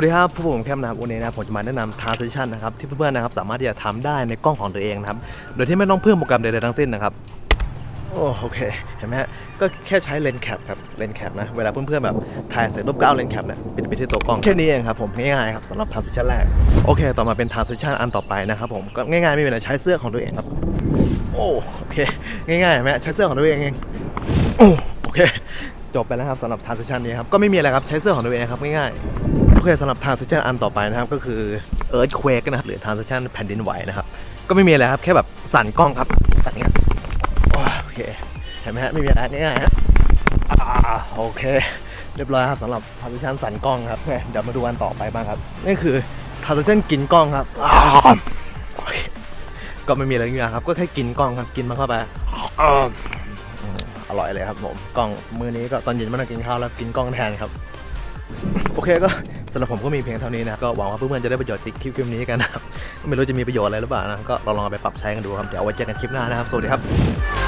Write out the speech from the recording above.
วัสดีครับผู้ผมแคมนะครับวันนี้นะผมจะมาแนะนำ transition นะครับที่เพื่อนๆนะครับสามารถที่จะทำได้ในกล้องของตัวเองนะครับโดยที่ไม่ต้องเพิ่มโปรแกรมใดๆทั้งสิ้นนะครับโอ้โอเคเห็นไหมฮะก็แค่ใช้เลนส์แคปครับเลนส์แคปนะเวลาเพื่อนๆแบบถ่ายเสร็จปุ๊บก็เอาเลนส์แคปเนี่ยปิดไปที่ตัวกล้องแค่นี้เองครับผมง่ายๆครับสำหรับ transition แรกโอเค ต่อมาเป็น transition อันต่อไปนะครับผมก็ง่ายๆไม่มีอะไรใช้เสื้อของตัวเองครับโอ้โอเคง่ายๆเห็นไหมใช้เสื้อของตัวเองเองโอ้โอเคจบไปแล้วครับสำหรับ transition นี้ครับก็ไม่มีอะไรครับใช้เสื้อของตัวเองครับง่ายๆ โอเคสำหรับ transition อันต่อไปนะครับก็คือ earthquake นะครับหรือ transition แผ่นดินไหวนะครับ ก็ไม่มีอะไรครับ แค่แบบสั่นกล้องครับสั่นเงี้ยโอเคเห็นไหมฮะไม่มีอะไรง่ายๆฮะโอเค เรียบร้อยครับสำหรับ transition สั่นกล้องครับเคเดี๋ยวมาดูอันต่อไปบ้างครับนี่คือ transition กินกล้องครับโอเคก็ไม่มีอะไรเงี้ยครับก็แค่กินกล้องครับกินมันเข้าไปอร่อยเลยครับผมกล้องมื้อนี้ก็ตอนเย็นม่ต้องกินข้าวแล้วกินกล้องแทนครับ โอเคก็สำหรับผมก็มีเพียงเท่านี้นะก็หวังว่าเพื่อนๆจะได้ประโยชน์จากคลิปคลิปนี้กันนะครับไม่รู้จะมีประโยชน์อะไรหรือเปล่านะก็ลองลองเอาไปปรับใช้กันดูครับเดี๋ยวไว้เจอกันคลิปหน้านะครับสวัสดีครับ